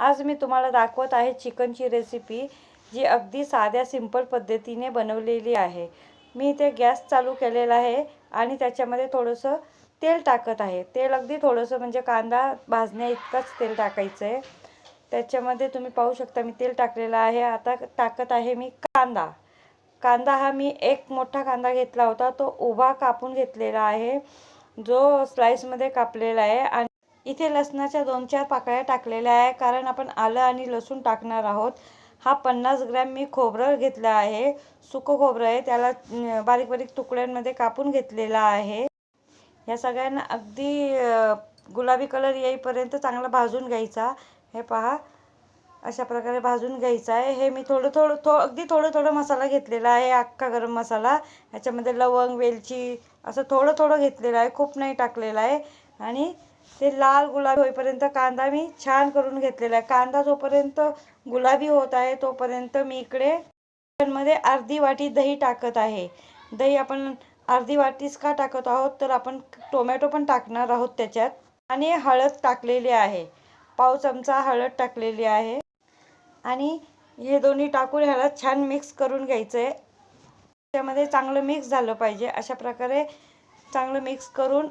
आज मी तुम्हाला दाखवत आहे चिकनची रेसिपी जी अगदी साध्या सिंपल पद्धतीने बनवलेली आहे. मी इथे गॅस चालू केलेला आहे आणि त्याच्यामध्ये थोडंसं तेल टाकत आहे. तेल अगदी थोडंसं म्हणजे कांदा भाजण्या इतकंच तेल टाकायचं आहे त्याच्यामध्ये तुम्ही पाहू शकता मी तेल टाकलेलं आहे. आता टाकत आहे मी कांदा. कांदा हा मी एक मोठा कांदा घेतला होता. तो उभा कापून घेतलेला आहे. जो स्लाईसमध्ये कापलेला आहे आणि इथे लसणाच्या दोन चार पाकळ्या टाकलेल्या आहे. कारण आपण आलं आणि लसूण टाकणार आहोत. हा पन्नास ग्रॅम मी खोबरं घेतलं आहे. सुकं खोबरं आहे. त्याला बारीक बारीक तुकड्यांमध्ये कापून घेतलेला आहे. या सगळ्यांना अगदी गुलाबी कलर येईपर्यंत चांगला भाजून घ्यायचा. हे पहा. अशा प्रकारे भाजून घ्यायचं आहे. हे मी थोडं थोडं थो अगदी थोडं थोडं मसाला घेतलेला आहे. अख्खा गरम मसाला. ह्याच्यामध्ये लवंग वेलची असं थोडं थोडं घेतलेलं आहे. खूप नाही टाकलेलं आहे. आणि ते लाल गुलाबी होईपर्यंत कांदा मी छान करून घेतलेला आहे. कांदा जोपर्यंत गुलाबी होत आहे तोपर्यंत मी इकडे मध्ये अर्धी वाटी दही टाकत आहे. दही आपण अर्धी वाटीच का टाकत आहोत? तर आपण टोमॅटो पण टाकणार आहोत त्याच्यात. आणि हळद टाकलेली आहे. पाव चमचा हळद टाकलेली आहे. आणि हे दोन्ही टाकून ह्याला छान मिक्स करून घ्यायचं आहे त्यामध्ये चांगलं मिक्स झालं पाहिजे. अशा प्रकारे चांगलं मिक्स करून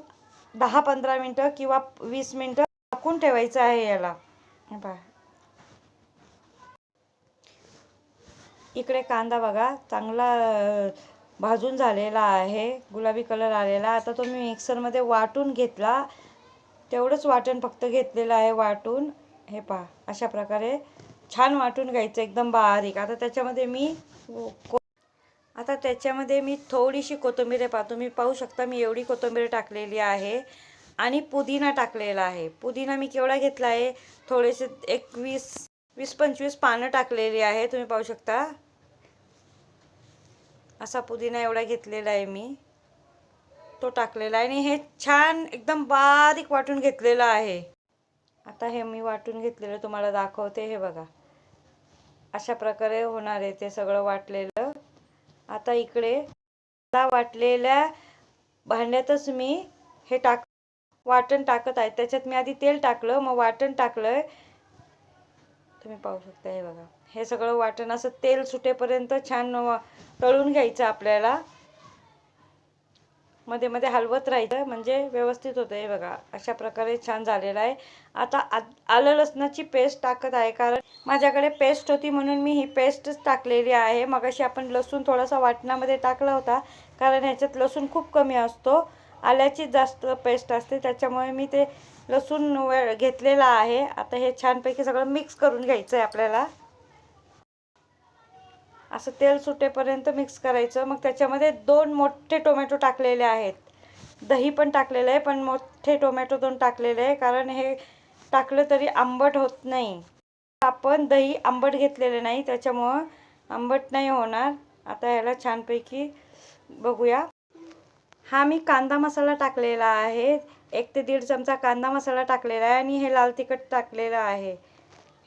दहा पंधरा मिनटं किंवा वीस मिनटं टाकून ठेवायचं आहे याला. हे पहा. इकडे कांदा बघा चांगला भाजून झालेला आहे गुलाबी कलर आलेला. आता तो मी मिक्सरमध्ये वाटून घेतला. तेवढंच वाटण फक्त घेतलेलं आहे वाटून. हे पहा अशा प्रकारे छान वाटून घ्यायचं एकदम बारीक. आता त्याच्यामध्ये मी आता त्याच्यामध्ये मी थोडीशी कोथिंबीर पाहा तुम्ही पाहू शकता मी एवढी कोथिंबीर टाकलेली आहे. आणि पुदिना टाकलेला आहे. पुदिना मी केवढा घेतला आहे? थोडेसे एक वीस वीस पंचवीस पानं टाकलेली आहे. तुम्ही पाहू शकता. असा पुदिना एवढा घेतलेला आहे मी. तो टाकलेला आहे. आणि हे छान एकदम बारीक वाटून घेतलेलं आहे. आता हे मी वाटून घेतलेलं तुम्हाला दाखवते. हे बघा. अशा प्रकारे होणार आहे ते सगळं वाटलेलं. आता इकडे मला वाटलेल्या भांड्यातच मी हे टाक वाटण टाकत आहे. त्याच्यात मी आधी तेल टाकलं मग वाटण टाकलं तुम्ही पाहू शकता हे बघा. हे सगळं वाटण असं तेल सुटेपर्यंत छान तळून घ्यायचं आपल्याला. मध्ये मध्ये हलवत राहायचं म्हणजे व्यवस्थित होतं. हे बघा अशा प्रकारे छान झालेलं आहे. आता आ- आलं लसणाची पेस्ट टाकत आहे कारण माझ्याकडे पेस्ट होती म्हणून मी ही पेस्टच टाकलेली आहे. मगाशी आपण लसूण थोडासा वाटणामध्ये टाकला होता कारण ह्याच्यात लसूण खूप कमी असतो. आल्याची जास्त पेस्ट असते त्याच्यामुळे मी ते लसूण वे- घेतलेला आहे. आता हे छानपैकी सगळं मिक्स करून घ्यायचं आहे आपल्याला. असं तेल सुटेपर्यंत मिक्स करायचं. मग त्याच्यामध्ये दोन मोठे टोमॅटो टाकलेले आहेत. दही पण टाकलेलं आहे पण मोठे टोमॅटो दोन टाकलेले आहे कारण हे टाकलं तरी आंबट होत नाही. आपण दही आंबट घेतलेले नाही त्याच्यामुळं आंबट नाही होणार. आता ह्याला छानपैकी बघूया. हा मी कांदा मसाला टाकलेला आहे. एक ते दीड चमचा कांदा मसाला टाकलेला आहे आणि हे लाल तिखट टाकलेलं आहे.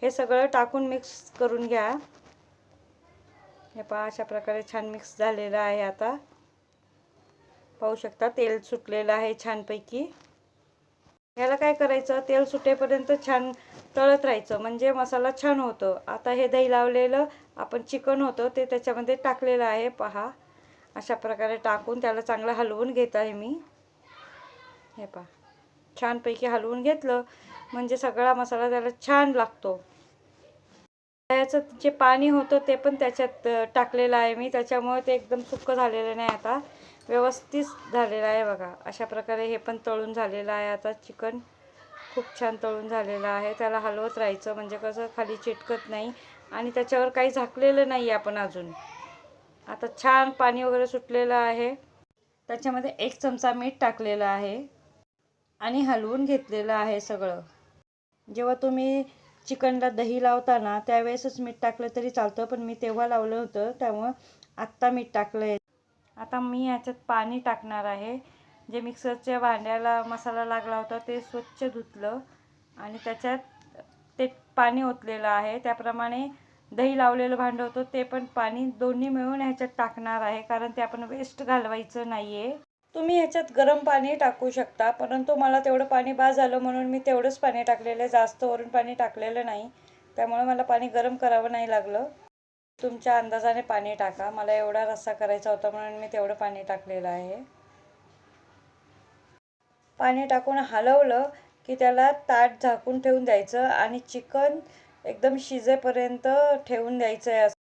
हे सगळं टाकून मिक्स करून घ्या. हे पहा अशा प्रकारे छान मिक्स झालेलं आहे आता. पाहू शकता तेल सुटलेलं आहे छानपैकी. याला काय करायचं तेल सुटेपर्यंत छान तळत राहायचं म्हणजे मसाला छान होतो. आता हे दही लावलेलं आपण चिकन होतं ते त्याच्यामध्ये टाकलेलं आहे पहा. अशा प्रकारे टाकून त्याला चांगलं हलवून घेत आहे मी. हे पहा छानपैकी हलवून घेतलं म्हणजे सगळा मसाला त्याला छान लागतो. त्याचं जे पाणी होतं ते पण त्याच्यात टाकलेलं आहे मी. त्याच्यामुळे ते एकदम सुक्क झालेलं नाही आता. व्यवस्थित झालेलं आहे बघा. अशा प्रकारे हे पण तळून झालेलं आहे आता. चिकन खूप छान तळून झालेलं आहे. त्याला हलवत राहायचं. म्हणजे कसं खाली चिटकत नाही. आणि त्याच्यावर काही झाकलेलं नाही आपण अजून. आता छान पाणी वगैरे सुटलेलं आहे. त्याच्यामध्ये एक चमचा मीठ टाकलेलं आहे. आणि हलवून घेतलेलं आहे सगळं. जेव्हा तुम्ही चिकनला दही लावताना त्यावेळेसच मीठ टाकलं तरी चालतं पण मी तेव्हा लावलं होतं त्यामुळं आत्ता मीठ टाकलं आहे आता मी याच्यात पाणी टाकणार आहे. जे मिक्सरच्या भांड्याला मसाला लागला होता ते स्वच्छ धुतलं आणि त्याच्यात ते पाणी ओतलेलं आहे. त्याप्रमाणे दही लावलेलं भांडं होतं ते पण पाणी दोन्ही मिळून ह्याच्यात टाकणार आहे कारण ते आपण वेस्ट घालवायचं नाही आहे तुम्ही ह्याच्यात गरम पाणी टाकू शकता परंतु मला तेवढं पाणी बा झालं म्हणून मी तेवढंच पाणी टाकलेलं आहे. जास्त वरून पाणी टाकलेलं नाही. त्यामुळे मला पाणी गरम करावं नाही लागलं. तुमच्या अंदाजाने पाणी टाका. मला एवढा रस्सा करायचा होता म्हणून मी तेवढं पाणी टाकलेलं आहे. पाणी टाकून हलवलं की त्याला ताट झाकून ठेवून द्यायचं आणि चिकन एकदम शिजेपर्यंत ठेवून द्यायचं आहे असं.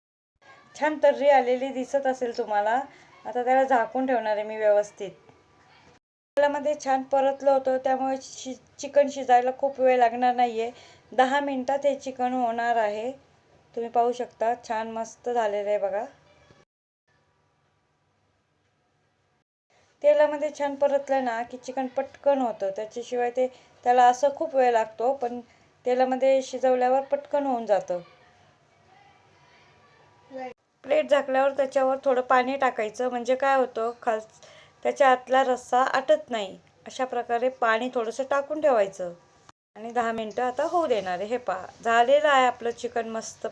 छान तर्री आलेली दिसत असेल तुम्हाला. आता त्याला झाकून ठेवणार आहे मी व्यवस्थित. तेलामध्ये छान परतलं होतं त्यामुळे शि चिकन शिजायला खूप वेळ लागणार नाही आहे दहा मिनटात हे चिकन होणार आहे. तुम्ही पाहू शकता छान मस्त झालेलं आहे बघा. तेलामध्ये छान परतलं ना की चिकन पटकन होतं. त्याच्याशिवाय ते त्याला असं खूप वेळ लागतो पण तेलामध्ये शिजवल्यावर पटकन होऊन जातं. प्लेट झाकल्यावर त्याच्यावर थोडं पाणी टाकायचं. म्हणजे काय होतं खाल त्याच्या आतला रस्सा आटत नाही. अशा प्रकारे पाणी थोडंसं टाकून ठेवायचं. आणि दहा मिनटं आता होऊ देणार आहे. हे पहा झालेलं आहे आपलं चिकन मस्त.